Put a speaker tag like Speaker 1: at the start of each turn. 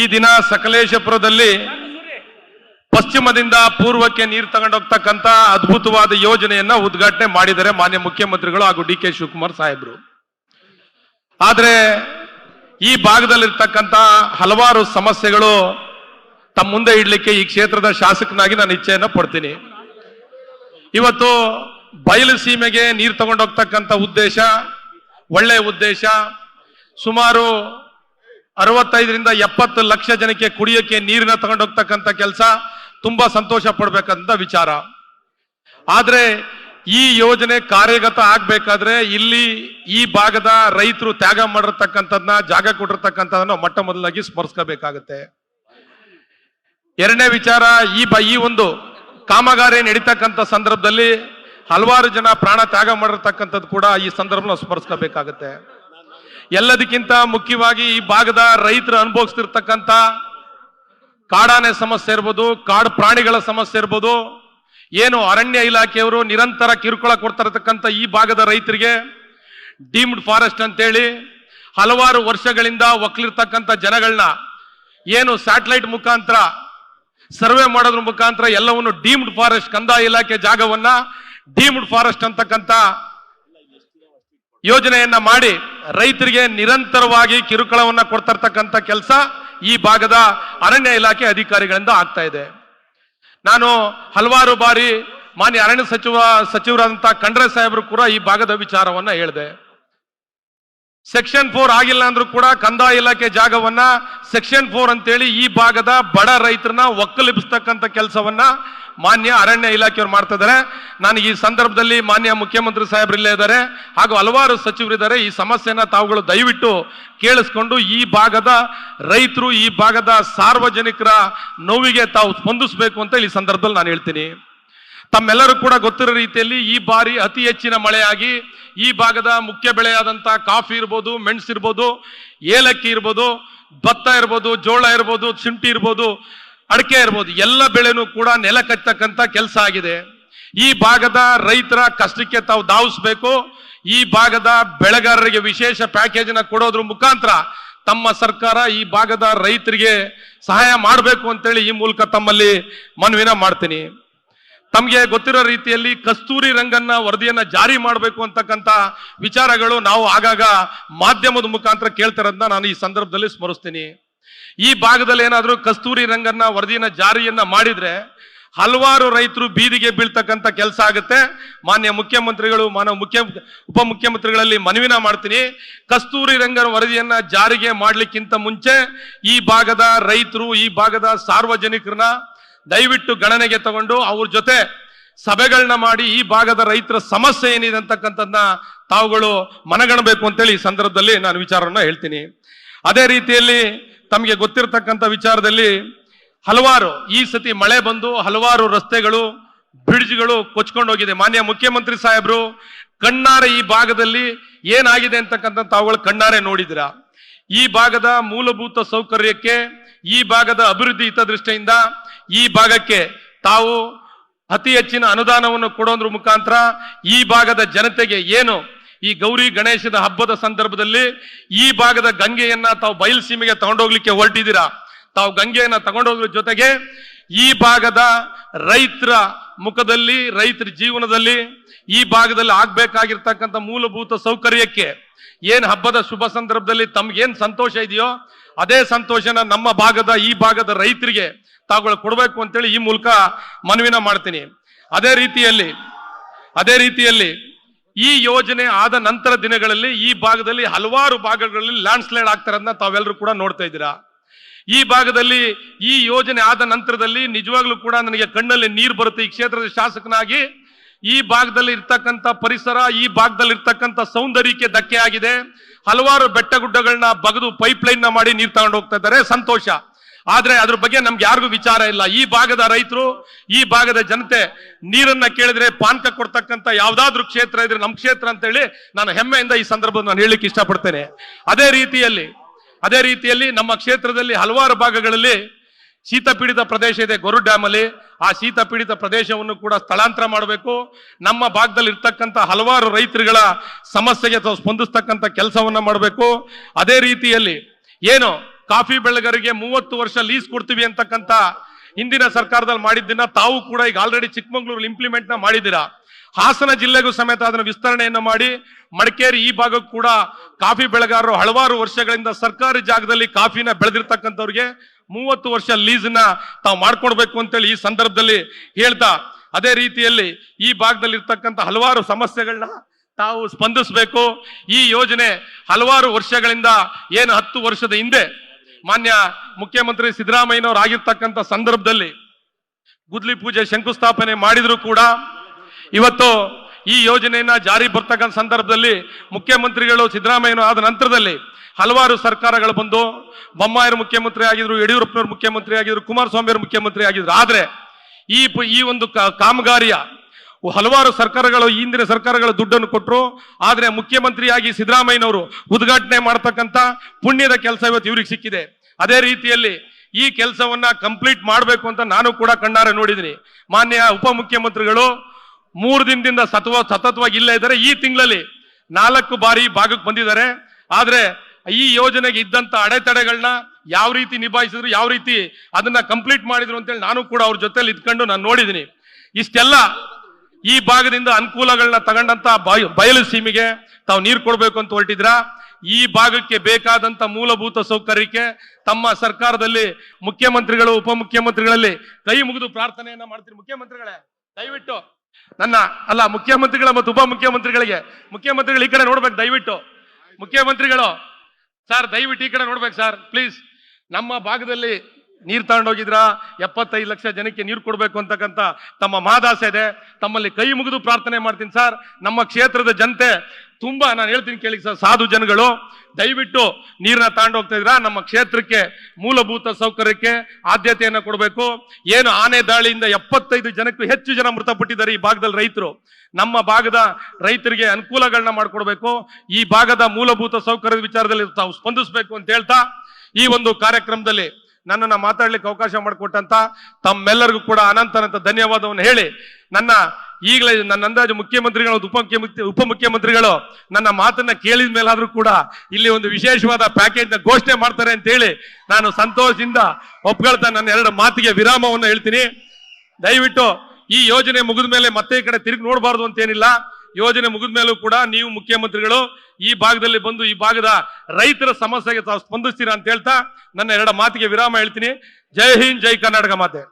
Speaker 1: ಈ ದಿನ ಸಕಲೇಶಪುರದಲ್ಲಿ ಪಶ್ಚಿಮದಿಂದ ಪೂರ್ವಕ್ಕೆ ನೀರು ತಗೊಂಡೋಗ್ತಕ್ಕಂತ ಅದ್ಭುತವಾದ ಯೋಜನೆಯನ್ನ ಉದ್ಘಾಟನೆ ಮಾಡಿದರೆ ಮಾನ್ಯ ಮುಖ್ಯಮಂತ್ರಿಗಳು ಹಾಗೂ ಡಿ ಕೆ ಶಿವಕುಮಾರ್ ಸಾಹೇಬ್ರು. ಆದರೆ ಈ ಭಾಗದಲ್ಲಿರ್ತಕ್ಕಂಥ ಹಲವಾರು ಸಮಸ್ಯೆಗಳು ತಮ್ಮ ಮುಂದೆ ಇಡ್ಲಿಕ್ಕೆ ಈ ಕ್ಷೇತ್ರದ ಶಾಸಕನಾಗಿ ನಾನು ಇಚ್ಛೆಯನ್ನು ಪಡ್ತೀನಿ. ಇವತ್ತು ಬಯಲು ಸೀಮೆಗೆ ನೀರು ತಗೊಂಡೋಗ್ತಕ್ಕಂಥ ಉದ್ದೇಶ, ಒಳ್ಳೆಯ ಉದ್ದೇಶ, ಸುಮಾರು ಅರವತ್ತೈದರಿಂದ ಎಪ್ಪತ್ತು ಲಕ್ಷ ಜನಕ್ಕೆ ಕುಡಿಯೋಕೆ ನೀರನ್ನ ತಗೊಂಡೋಗ್ತಕ್ಕಂಥ ಕೆಲಸ ತುಂಬಾ ಸಂತೋಷ ಪಡ್ಬೇಕಂತ ವಿಚಾರ. ಆದ್ರೆ ಈ ಯೋಜನೆ ಕಾರ್ಯಗತ ಆಗ್ಬೇಕಾದ್ರೆ ಇಲ್ಲಿ ಈ ಭಾಗದ ರೈತರು ತ್ಯಾಗ ಮಾಡಿರ್ತಕ್ಕಂಥದ್ನ, ಜಾಗ ಕೊಟ್ಟಿರ್ತಕ್ಕಂಥದನ್ನ ಮೊಟ್ಟ ಮೊದಲಾಗಿ ಸ್ಮರಿಸ್ಕೋಬೇಕಾಗತ್ತೆ. ಎರಡನೇ ವಿಚಾರ, ಈ ಬ, ಈ ಒಂದು ಕಾಮಗಾರಿ ನಡೀತಕ್ಕಂಥ ಸಂದರ್ಭದಲ್ಲಿ ಹಲವಾರು ಜನ ಪ್ರಾಣ ತ್ಯಾಗ ಮಾಡಿರ್ತಕ್ಕಂಥದ್ದು ಕೂಡ ಈ ಸಂದರ್ಭ ನಾವು ಸ್ಮರಿಸ್ಕೋಬೇಕಾಗತ್ತೆ. ಎಲ್ಲದಕ್ಕಿಂತ ಮುಖ್ಯವಾಗಿ ಈ ಭಾಗದ ರೈತರು ಅನುಭವಿಸ್ತಿರ್ತಕ್ಕಂಥ ಕಾಡಾನೆ ಸಮಸ್ಯೆ ಇರ್ಬೋದು, ಕಾಡು ಪ್ರಾಣಿಗಳ ಸಮಸ್ಯೆ ಇರ್ಬೋದು, ಏನು ಅರಣ್ಯ ಇಲಾಖೆಯವರು ನಿರಂತರ ಕಿರುಕುಳ ಕೊಡ್ತಾ ಈ ಭಾಗದ ರೈತರಿಗೆ ಡೀಮ್ಡ್ ಫಾರೆಸ್ಟ್ ಅಂತೇಳಿ ಹಲವಾರು ವರ್ಷಗಳಿಂದ ಒಕ್ಕಲಿರ್ತಕ್ಕಂಥ ಜನಗಳನ್ನ ಏನು ಸ್ಯಾಟಲೈಟ್ ಮುಖಾಂತರ ಸರ್ವೆ ಮಾಡೋದ್ರ ಮುಖಾಂತರ ಎಲ್ಲವನ್ನು ಡೀಮ್ಡ್ ಫಾರೆಸ್ಟ್ ಕಂದಾಯ ಇಲಾಖೆ ಜಾಗವನ್ನ ಡೀಮ್ಡ್ ಫಾರೆಸ್ಟ್ ಅಂತಕ್ಕಂಥ ಯೋಜನೆಯನ್ನ ಮಾಡಿ ರೈತರಿಗೆ ನಿರಂತರವಾಗಿ ಕಿರುಕುಳವನ್ನ ಕೊಡ್ತಾ ಇರ್ತಕ್ಕಂಥ ಕೆಲಸ ಈ ಭಾಗದ ಅರಣ್ಯ ಇಲಾಖೆ ಅಧಿಕಾರಿಗಳಿಂದ ಆಗ್ತಾ ಇದೆ. ನಾನು ಹಲವಾರು ಬಾರಿ ಮಾನ್ಯ ಅರಣ್ಯ ಸಚಿವ, ಸಚಿವರಾದಂಥ ಖಂಡ್ರೆ ಸಾಹೇಬರು ಕೂಡ ಈ ಭಾಗದ ವಿಚಾರವನ್ನ ಹೇಳಿದೆ. ಸೆಕ್ಷನ್ ಫೋರ್ ಆಗಿಲ್ಲ ಅಂದ್ರೂ ಕೂಡ ಕಂದಾಯ ಇಲಾಖೆ ಜಾಗವನ್ನ ಸೆಕ್ಷನ್ ಫೋರ್ ಅಂತೇಳಿ ಈ ಭಾಗದ ಬಡ ರೈತರನ್ನ ಒಕ್ಕಲಿಪಿಸ್ತಕ್ಕಂಥ ಕೆಲಸವನ್ನ ಮಾನ್ಯ ಅರಣ್ಯ ಇಲಾಖೆಯವರು ಮಾಡ್ತಾ ಇದ್ದಾರೆ ನಾನು ಈ ಸಂದರ್ಭದಲ್ಲಿ ಮಾನ್ಯ ಮುಖ್ಯಮಂತ್ರಿ ಸಾಹೇಬ್ರು ಇಲ್ಲೇ ಇದ್ದಾರೆ. ಹಾಗೂ ಹಲವಾರು ಸಚಿವರಿದ್ದಾರೆ ಈ ಸಮಸ್ಯೆನ ತಾವುಗಳು ದಯವಿಟ್ಟು ಕೇಳಿಸ್ಕೊಂಡು ಈ ಭಾಗದ ರೈತರು, ಈ ಭಾಗದ ಸಾರ್ವಜನಿಕರ ನೋವಿಗೆ ತಾವು ಸ್ಪಂದಿಸಬೇಕು ಅಂತ ಈ ಸಂದರ್ಭದಲ್ಲಿ ನಾನು ಹೇಳ್ತೀನಿ. ತಮ್ಮೆಲ್ಲರೂ ಕೂಡ ಗೊತ್ತಿರೋ ರೀತಿಯಲ್ಲಿ ಈ ಬಾರಿ ಅತಿ ಹೆಚ್ಚಿನ ಮಳೆಯಾಗಿ ಈ ಭಾಗದ ಮುಖ್ಯ ಬೆಳೆಯಾದಂಥ ಕಾಫಿ ಇರ್ಬೋದು, ಮೆಣಸು ಇರ್ಬೋದು, ಏಲಕ್ಕಿ ಇರ್ಬೋದು, ಭತ್ತ ಇರ್ಬೋದು, ಜೋಳ ಇರ್ಬೋದು ಶುಂಠಿ ಇರ್ಬೋದು, ಅಡಿಕೆ ಇರ್ಬೋದು, ಎಲ್ಲ ಬೆಳೆನೂ ಕೂಡ ನೆಲ ಕಚ್ಚತಕ್ಕಂಥ ಕೆಲಸ ಆಗಿದೆ. ಈ ಭಾಗದ ರೈತರ ಕಷ್ಟಕ್ಕೆ ತಾವು ಧಾವಿಸ್ಬೇಕು. ಈ ಭಾಗದ ಬೆಳೆಗಾರರಿಗೆ ವಿಶೇಷ ಪ್ಯಾಕೇಜ್ ಕೊಡೋದ್ರ ಮುಖಾಂತರ ತಮ್ಮ ಸರ್ಕಾರ ಈ ಭಾಗದ ರೈತರಿಗೆ ಸಹಾಯ ಮಾಡಬೇಕು ಅಂತೇಳಿ ಈ ಮೂಲಕ ತಮ್ಮಲ್ಲಿ ಮನವಿನ ಮಾಡ್ತೀನಿ. ತಮಗೆ ಗೊತ್ತಿರೋ ರೀತಿಯಲ್ಲಿ ಕಸ್ತೂರಿ ರಂಗನ್ನ ವರದಿಯನ್ನ ಜಾರಿ ಮಾಡಬೇಕು ಅಂತಕ್ಕಂಥ ವಿಚಾರಗಳು ನಾವು ಆಗಾಗ ಮಾಧ್ಯಮದ ಮುಖಾಂತರ ಕೇಳ್ತಿರೋದನ್ನ ನಾನು ಈ ಸಂದರ್ಭದಲ್ಲಿ ಸ್ಮರಿಸ್ತೀನಿ. ಈ ಭಾಗದಲ್ಲಿ ಏನಾದರೂ ಕಸ್ತೂರಿ ರಂಗನ್ನ ವರದಿಯನ್ನ ಜಾರಿಯನ್ನ ಮಾಡಿದ್ರೆ ಹಲವಾರು ರೈತರು ಬೀದಿಗೆ ಬೀಳ್ತಕ್ಕಂಥ ಕೆಲಸ ಆಗುತ್ತೆ. ಮಾನ್ಯ ಮುಖ್ಯಮಂತ್ರಿಗಳು, ಮಾನವ ಮುಖ್ಯ, ಉಪಮುಖ್ಯಮಂತ್ರಿಗಳಲ್ಲಿ ಮನವಿನ ಮಾಡ್ತೀನಿ. ಕಸ್ತೂರಿ ರಂಗನ ವರದಿಯನ್ನ ಜಾರಿಗೆ ಮಾಡ್ಲಿಕ್ಕಿಂತ ಮುಂಚೆ ಈ ಭಾಗದ ರೈತರು, ಈ ಭಾಗದ ಸಾರ್ವಜನಿಕರನ್ನ ದಯವಿಟ್ಟು ಗಣನೆಗೆ ತಗೊಂಡು ಅವ್ರ ಜೊತೆ ಸಭೆಗಳನ್ನ ಮಾಡಿ ಈ ಭಾಗದ ರೈತರ ಸಮಸ್ಯೆ ಏನಿದೆ ಅಂತಕ್ಕಂಥದ್ದನ್ನ ತಾವುಗಳು ಮನಗಣಬೇಕು ಅಂತೇಳಿ ಈ ಸಂದರ್ಭದಲ್ಲಿ ನಾನು ವಿಚಾರವನ್ನ ಹೇಳ್ತೀನಿ. ಅದೇ ರೀತಿಯಲ್ಲಿ ತಮಗೆ ಗೊತ್ತಿರತಕ್ಕಂಥ ವಿಚಾರದಲ್ಲಿ ಹಲವಾರು ಈ ಸತಿ ಮಳೆ ಬಂದು ಹಲವಾರು ರಸ್ತೆಗಳು, ಬ್ರಿಡ್ಜ್ಗಳು ಕೊಚ್ಕೊಂಡು ಹೋಗಿದೆ. ಮಾನ್ಯ ಮುಖ್ಯಮಂತ್ರಿ ಸಾಹೇಬರು, ಕಣ್ಣಾರೆ ಈ ಭಾಗದಲ್ಲಿ ಏನಾಗಿದೆ ಅಂತಕ್ಕಂಥ ತಾವುಗಳು ಕಣ್ಣಾರೆ ನೋಡಿದಿರ ಈ ಭಾಗದ ಮೂಲಭೂತ ಸೌಕರ್ಯಕ್ಕೆ, ಈ ಭಾಗದ ಅಭಿವೃದ್ಧಿ ಹಿತದೃಷ್ಟಿಯಿಂದ, ಈ ಭಾಗಕ್ಕೆ ತಾವು ಅತಿ ಹೆಚ್ಚಿನ ಅನುದಾನವನ್ನು ಕೊಡೋದ್ರ ಮುಖಾಂತರ ಈ ಭಾಗದ ಜನತೆಗೆ ಏನು ಈ ಗೌರಿ ಗಣೇಶನ ಹಬ್ಬದ ಸಂದರ್ಭದಲ್ಲಿ ಈ ಭಾಗದ ಗಂಗೆಯನ್ನ ತಾವು ಬಯಲು ಸೀಮೆಗೆ ತಗೊಂಡೋಗ್ಲಿಕ್ಕೆ ಹೊರಟಿದ್ದೀರಾ? ತಾವು ಗಂಗೆಯನ್ನ ತಗೊಂಡೋದ್ರ ಜೊತೆಗೆ ಈ ಭಾಗದ ರೈತರ ಮುಖದಲ್ಲಿ, ರೈತರ ಜೀವನದಲ್ಲಿ ಈ ಭಾಗದಲ್ಲಿ ಆಗ್ಬೇಕಾಗಿರ್ತಕ್ಕಂಥ ಮೂಲಭೂತ ಸೌಕರ್ಯಕ್ಕೆ ಏನ್ ಹಬ್ಬದ ಶುಭ ಸಂದರ್ಭದಲ್ಲಿ ತಮ್ಗೇನ್ ಸಂತೋಷ ಇದೆಯೋ, ಅದೇ ಸಂತೋಷನ ನಮ್ಮ ಭಾಗದ, ಈ ಭಾಗದ ರೈತರಿಗೆ ತಾವುಗಳು ಕೊಡಬೇಕು ಅಂತೇಳಿ ಈ ಮೂಲಕ ಮನವಿನ ಮಾಡ್ತೀನಿ. ಅದೇ ರೀತಿಯಲ್ಲಿ ಅದೇ ರೀತಿಯಲ್ಲಿ ಈ ಯೋಜನೆ ಆದ ನಂತರ ದಿನಗಳಲ್ಲಿ ಈ ಭಾಗದಲ್ಲಿ ಹಲವಾರು ಭಾಗಗಳಲ್ಲಿ ಲ್ಯಾಂಡ್ ಸ್ಲೈಡ್ ಆಗ್ತಾರನ್ನ ತಾವೆಲ್ಲರೂ ಕೂಡ ನೋಡ್ತಾ ಇದ್ದೀರಾ. ಈ ಭಾಗದಲ್ಲಿ ಈ ಯೋಜನೆ ಆದ ನಂತರದಲ್ಲಿ ನಿಜವಾಗ್ಲೂ ಕೂಡ ನನಗೆ ಕಣ್ಣಲ್ಲಿ ನೀರು ಬರುತ್ತೆ ಈ ಕ್ಷೇತ್ರದ ಶಾಸಕನಾಗಿ. ಈ ಭಾಗದಲ್ಲಿ ಇರ್ತಕ್ಕಂಥ ಪರಿಸರ, ಈ ಭಾಗದಲ್ಲಿ ಇರ್ತಕ್ಕಂಥ ಸೌಂದರ್ಯಕ್ಕೆ ಧಕ್ಕೆ ಆಗಿದೆ. ಹಲವಾರು ಬೆಟ್ಟ ಗುಡ್ಡಗಳನ್ನ ಬಗೆದು ಪೈಪ್ ಲೈನ್ನ ಮಾಡಿ ನೀರು ತಗೊಂಡು ಹೋಗ್ತಾ ಇದ್ದಾರೆ. ಸಂತೋಷ. ಆದ್ರೆ ಅದ್ರ ಬಗ್ಗೆ ನಮ್ಗೆ ಯಾರಿಗೂ ವಿಚಾರ ಇಲ್ಲ. ಈ ಭಾಗದ ರೈತರು, ಈ ಭಾಗದ ಜನತೆ ನೀರನ್ನ ಕೇಳಿದ್ರೆ ಪಾನಕ ಕೊಡ್ತಕ್ಕಂಥ ಯಾವ್ದಾದ್ರು ಕ್ಷೇತ್ರ ಇದ್ರೆ ನಮ್ಮ ಕ್ಷೇತ್ರ ಅಂತ ಹೇಳಿ ನಾನು ಹೆಮ್ಮೆಯಿಂದ ಈ ಸಂದರ್ಭದಲ್ಲಿ ನಾನು ಹೇಳಲಿಕ್ಕೆ ಇಷ್ಟಪಡ್ತೇನೆ. ಅದೇ ರೀತಿಯಲ್ಲಿ ಅದೇ ರೀತಿಯಲ್ಲಿ ನಮ್ಮ ಕ್ಷೇತ್ರದಲ್ಲಿ ಹಲವಾರು ಭಾಗಗಳಲ್ಲಿ ಶೀತ ಪೀಡಿತ ಪ್ರದೇಶ ಇದೆ ಗೊರು ಡ್ಯಾಮ್ ಅಲ್ಲಿ ಆ ಶೀತ ಪೀಡಿತ ಪ್ರದೇಶವನ್ನು ಕೂಡ ಸ್ಥಳಾಂತರ ಮಾಡಬೇಕು. ನಮ್ಮ ಭಾಗದಲ್ಲಿ ಇರ್ತಕ್ಕಂಥ ಹಲವಾರು ರೈತರುಗಳ ಸಮಸ್ಯೆಗೆ ಸ್ಪಂದಿಸ್ತಕ್ಕಂಥ ಕೆಲಸವನ್ನ ಮಾಡಬೇಕು. ಅದೇ ರೀತಿಯಲ್ಲಿ ಏನು ಕಾಫಿ ಬೆಳೆಗಾರರಿಗೆ ಮೂವತ್ತು ವರ್ಷ ಲೀಸ್ ಕೊಡ್ತೀವಿ ಅಂತಕ್ಕಂಥ ಹಿಂದಿನ ಸರ್ಕಾರದಲ್ಲಿ ಮಾಡಿದ್ದನ್ನ ತಾವು ಕೂಡ ಈಗ ಆಲ್ರೆಡಿ ಚಿಕ್ಕಮಗಳೂರಲ್ಲಿ ಇಂಪ್ಲಿಮೆಂಟ್ನ ಮಾಡಿದ್ದೀರಾ? ಹಾಸನ ಜಿಲ್ಲೆಗೂ ಸಮೇತ ಅದನ್ನು ವಿಸ್ತರಣೆಯನ್ನು ಮಾಡಿ ಮಡಿಕೇರಿ ಈ ಭಾಗಕ್ಕೂ ಕೂಡ ಕಾಫಿ ಬೆಳೆಗಾರರು ಹಲವಾರು ವರ್ಷಗಳಿಂದ ಸರ್ಕಾರಿ ಜಾಗದಲ್ಲಿ ಕಾಫಿನ ಬೆಳೆದಿರ್ತಕ್ಕಂಥವ್ರಿಗೆ ಮೂವತ್ತು ವರ್ಷ ಲೀಸ್ನ ತಾವು ಮಾಡ್ಕೊಡ್ಬೇಕು ಅಂತೇಳಿ ಈ ಸಂದರ್ಭದಲ್ಲಿ ಹೇಳ್ತಾ, ಅದೇ ರೀತಿಯಲ್ಲಿ ಈ ಭಾಗದಲ್ಲಿ ಇರ್ತಕ್ಕಂಥ ಹಲವಾರು ಸಮಸ್ಯೆಗಳನ್ನ ತಾವು ಸ್ಪಂದಿಸಬೇಕು. ಈ ಯೋಜನೆ ಹಲವಾರು ವರ್ಷಗಳಿಂದ ಏನು ಹತ್ತು ವರ್ಷದ ಹಿಂದೆ ಮಾನ್ಯ ಮುಖ್ಯಮಂತ್ರಿ ಸಿದ್ದರಾಮಯ್ಯನವರು ಆಗಿರ್ತಕ್ಕಂಥ ಸಂದರ್ಭದಲ್ಲಿ ಗುದ್ಲಿ ಪೂಜೆ ಶಂಕುಸ್ಥಾಪನೆ ಮಾಡಿದ್ರು ಕೂಡ ಇವತ್ತು ಈ ಯೋಜನೆಯನ್ನ ಜಾರಿ ಬರ್ತಕ್ಕಂಥ ಸಂದರ್ಭದಲ್ಲಿ ಮುಖ್ಯಮಂತ್ರಿಗಳು ಸಿದ್ದರಾಮಯ್ಯನು ಆದ ನಂತರದಲ್ಲಿ ಹಲವಾರು ಸರ್ಕಾರಗಳು ಬಂದು ಬೊಮ್ಮಾಯರು ಮುಖ್ಯಮಂತ್ರಿ ಆಗಿದ್ರು, ಯಡಿಯೂರಪ್ಪನವರು ಮುಖ್ಯಮಂತ್ರಿ ಆಗಿದ್ರು ಕುಮಾರಸ್ವಾಮಿ ಅವರು ಮುಖ್ಯಮಂತ್ರಿ ಆಗಿದ್ರು. ಆದ್ರೆ ಈ ಈ ಒಂದು ಕಾಮಗಾರಿಯ ಹಲವಾರು ಸರ್ಕಾರಗಳು, ಹಿಂದಿನ ಸರ್ಕಾರಗಳು ದುಡ್ಡನ್ನು ಕೊಟ್ಟರು ಆದ್ರೆ ಮುಖ್ಯಮಂತ್ರಿಯಾಗಿ ಸಿದ್ದರಾಮಯ್ಯನವರು ಉದ್ಘಾಟನೆ ಮಾಡತಕ್ಕಂತ ಪುಣ್ಯದ ಕೆಲಸ ಇವತ್ತು ಇವ್ರಿಗೆ ಸಿಕ್ಕಿದೆ. ಅದೇ ರೀತಿಯಲ್ಲಿ ಈ ಕೆಲಸವನ್ನ ಕಂಪ್ಲೀಟ್ ಮಾಡಬೇಕು ಅಂತ ನಾನು ಕೂಡ ಕಣ್ಣಾರೆ ನೋಡಿದ್ದೀನಿ. ಮಾನ್ಯ ಉಪಮುಖ್ಯಮಂತ್ರಿಗಳು ಮೂರು ದಿನದಿಂದ ಸತವ ಸತತವಾಗಿ ಇಲ್ಲೇ ಇದ್ದಾರೆ. ಈ ತಿಂಗಳಲ್ಲಿ ನಾಲ್ಕು ಬಾರಿ ಭಾಗಕ್ಕೆ ಬಂದಿದ್ದಾರೆ. ಆದ್ರೆ ಈ ಯೋಜನೆಗೆ ಇದ್ದಂತ ಅಡೆತಡೆಗಳನ್ನ ಯಾವ ರೀತಿ ನಿಭಾಯಿಸಿದ್ರು, ಯಾವ ರೀತಿ ಅದನ್ನ ಕಂಪ್ಲೀಟ್ ಮಾಡಿದ್ರು ಅಂತೇಳಿ ನಾನು ಕೂಡ ಅವ್ರ ಜೊತೆಲಿ ಇದ್ಕೊಂಡು ನಾನು ನೋಡಿದ್ದೀನಿ ಇಷ್ಟೆಲ್ಲ ಈ ಭಾಗದಿಂದ ಅನುಕೂಲಗಳನ್ನ ತಗೊಂಡಂತ ಬಯ- ಬಯಲು ಸೀಮೆಗೆ ತಾವು ನೀರು ಕೊಡಬೇಕು ಅಂತ ಹೊರಟಿದ್ರ? ಈ ಭಾಗಕ್ಕೆ ಬೇಕಾದಂತ ಮೂಲಭೂತ ಸೌಕರ್ಯಕ್ಕೆ ತಮ್ಮ ಸರ್ಕಾರದಲ್ಲಿ ಮುಖ್ಯಮಂತ್ರಿಗಳು, ಉಪಮುಖ್ಯಮಂತ್ರಿಗಳಲ್ಲಿ ಕೈ ಮುಗಿದು ಪ್ರಾರ್ಥನೆಯನ್ನ ಮಾಡ್ತೀನಿ ಮುಖ್ಯಮಂತ್ರಿಗಳೇ. ದಯವಿಟ್ಟು. ನನ್ನ, ಅಲ್ಲ, ಮುಖ್ಯಮಂತ್ರಿಗಳ ಮತ್ತು ಉಪಮುಖ್ಯಮಂತ್ರಿಗಳಿಗೆ, ಮುಖ್ಯಮಂತ್ರಿಗಳು ಈ ಕಡೆ ನೋಡ್ಬೇಕು, ದಯವಿಟ್ಟು. ಮುಖ್ಯಮಂತ್ರಿಗಳು, ಸರ್, ದಯವಿಟ್ಟು ಈ ಕಡೆ ನೋಡ್ಬೇಕು, ಸರ್, ಪ್ಲೀಸ್. ನಮ್ಮ ಭಾಗದಲ್ಲಿ ನೀರು ತಗೊಂಡೋಗಿದ್ರ? ಎಪ್ಪತ್ತೈದು ಲಕ್ಷ ಜನಕ್ಕೆ ನೀರು ಕೊಡಬೇಕು ಅಂತಕ್ಕಂಥ ತಮ್ಮ ಮಾದಾಸೆ ಇದೆ. ತಮ್ಮಲ್ಲಿ ಕೈ ಮುಗಿದು ಪ್ರಾರ್ಥನೆ ಮಾಡ್ತೀನಿ ಸರ್. ನಮ್ಮ ಕ್ಷೇತ್ರದ ಜನತೆ ತುಂಬಾ, ನಾನು ಹೇಳ್ತೀನಿ ಕೇಳಿ ಸರ್, ಸಾಧು ಜನಗಳು, ದಯವಿಟ್ಟು ನೀರನ್ನ ತಗೊಂಡು ಹೋಗ್ತಾ ಇದ್ರ ನಮ್ಮ ಕ್ಷೇತ್ರಕ್ಕೆ ಮೂಲಭೂತ ಸೌಕರ್ಯಕ್ಕೆ ಆದ್ಯತೆಯನ್ನು ಕೊಡಬೇಕು. ಏನು ಆನೆ ದಾಳಿಯಿಂದ ಎಪ್ಪತ್ತೈದು ಜನಕ್ಕೂ ಹೆಚ್ಚು ಜನ ಮೃತಪಟ್ಟಿದ್ದಾರೆ ಈ ಭಾಗದಲ್ಲಿ ರೈತರು. ನಮ್ಮ ಭಾಗದ ರೈತರಿಗೆ ಅನುಕೂಲಗಳನ್ನ ಮಾಡಿಕೊಡ್ಬೇಕು. ಈ ಭಾಗದ ಮೂಲಭೂತ ಸೌಕರ್ಯದ ವಿಚಾರದಲ್ಲಿ ತಾವು ಸ್ಪಂದಿಸಬೇಕು ಅಂತ ಹೇಳ್ತಾ ಈ ಒಂದು ಕಾರ್ಯಕ್ರಮದಲ್ಲಿ ನನ್ನನ್ನ ಮಾತಾಡ್ಲಿಕ್ಕೆ ಅವಕಾಶ ಮಾಡಿಕೊಟ್ಟಂತ ತಮ್ಮೆಲ್ಲರಿಗೂ ಕೂಡ ಅನಂತ ಅನಂತ ಧನ್ಯವಾದವನ್ನು ಹೇಳಿ ನನ್ನ ಈಗಲೇ ನನ್ನ ಅಂದಾಜು ಮುಖ್ಯಮಂತ್ರಿಗಳು ಉಪ ಉಪಮುಖ್ಯಮಂತ್ರಿಗಳು ನನ್ನ ಮಾತನ್ನ ಕೇಳಿದ ಮೇಲಾದ್ರೂ ಕೂಡ ಇಲ್ಲಿ ಒಂದು ವಿಶೇಷವಾದ ಪ್ಯಾಕೇಜ್ನ ಘೋಷಣೆ ಮಾಡ್ತಾರೆ ಅಂತ ಹೇಳಿ ನಾನು ಸಂತೋಷದಿಂದ ಒಪ್ಕೊಳ್ತಾ ನನ್ನ ಎರಡು ಮಾತಿಗೆ ವಿರಾಮವನ್ನು ಹೇಳ್ತೀನಿ. ದಯವಿಟ್ಟು ಈ ಯೋಜನೆ ಮುಗಿದ ಮೇಲೆ ಮತ್ತೆ ಈ ಕಡೆ ತಿರುಗಿ ನೋಡಬಾರ್ದು ಅಂತ ಏನಿಲ್ಲ. ಯೋಜನೆ ಮುಗಿದ ಮೇಲೂ ಕೂಡ ನೀವು ಮುಖ್ಯಮಂತ್ರಿಗಳು ಈ ಭಾಗದಲ್ಲಿ ಬಂದು ಈ ಭಾಗದ ರೈತರ ಸಮಸ್ಯೆಗೆ ತಾವು ಸ್ಪಂದಿಸ್ತೀರಾ ಅಂತ ಹೇಳ್ತಾ ನನ್ನ ಎರಡು ಮಾತಿಗೆ ವಿರಾಮ ಹೇಳ್ತೀನಿ. ಜೈ ಹಿಂದ್, ಜೈ ಕರ್ನಾಟಕ ಮಾತೆ.